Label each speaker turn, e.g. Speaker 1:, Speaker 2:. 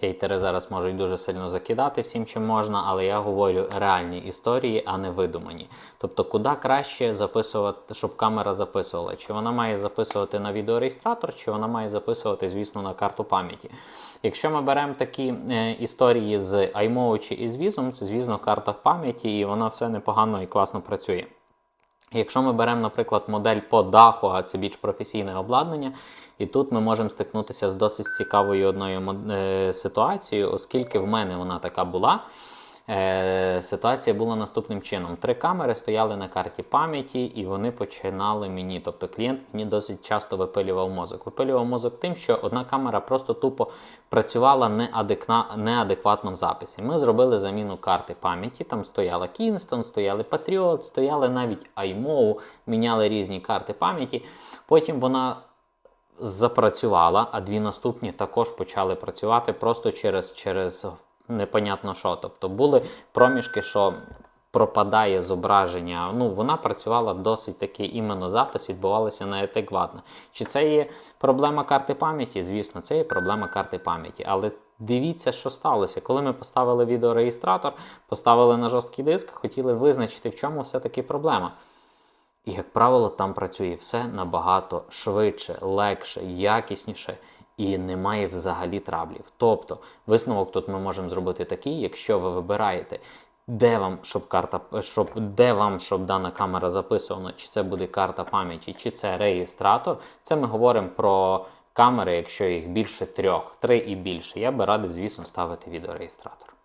Speaker 1: Хейтери зараз можуть дуже сильно закидати всім, чим можна, але я говорю реальні історії, а не видумані. Тобто, куди краще записувати, щоб камера записувала? Чи вона має записувати на відеореєстратор, чи вона має записувати, звісно, на карту пам'яті. Якщо ми беремо такі е, історії з iMovie чи із Vizum, це, звісно, карта пам'яті, і вона все непогано і класно працює. Якщо ми беремо, наприклад, модель по даху, а це більш професійне обладнання, і тут ми можемо стикнутися з досить цікавою одною е, ситуацією, оскільки в мене вона така була. Ситуація була наступним чином: три камери стояли на карті пам'яті, і вони починали мені. Тобто клієнт мені досить часто випилював мозок. Випилював мозок тим, що одна камера просто тупо працювала неадекна, неадекватно в записі. Ми зробили заміну карти пам'яті. Там стояла Kingston, стояли Patriot, стояли навіть iMovie, міняли різні карти пам'яті. Потім вона запрацювала, а дві наступні також почали працювати просто через, через непонятно що. Тобто були проміжки, що пропадає зображення. Ну, вона працювала досить таки іменно запис відбувалося неадекватно. Чи це є проблема карти пам'яті? Звісно, це є проблема карти пам'яті. Але дивіться, що сталося. Коли ми поставили відеореєстратор, поставили на жорсткий диск, хотіли визначити, в чому все-таки проблема. І, як правило, там працює все набагато швидше, легше, якісніше і немає взагалі траблів. Тобто, висновок тут ми можемо зробити такий, якщо ви вибираєте, де вам, щоб карта, щоб, де вам, щоб дана камера записувана, чи це буде карта пам'яті, чи це реєстратор. Це ми говоримо про камери, якщо їх більше трьох, три і більше. Я би радив, звісно, ставити відеореєстратор.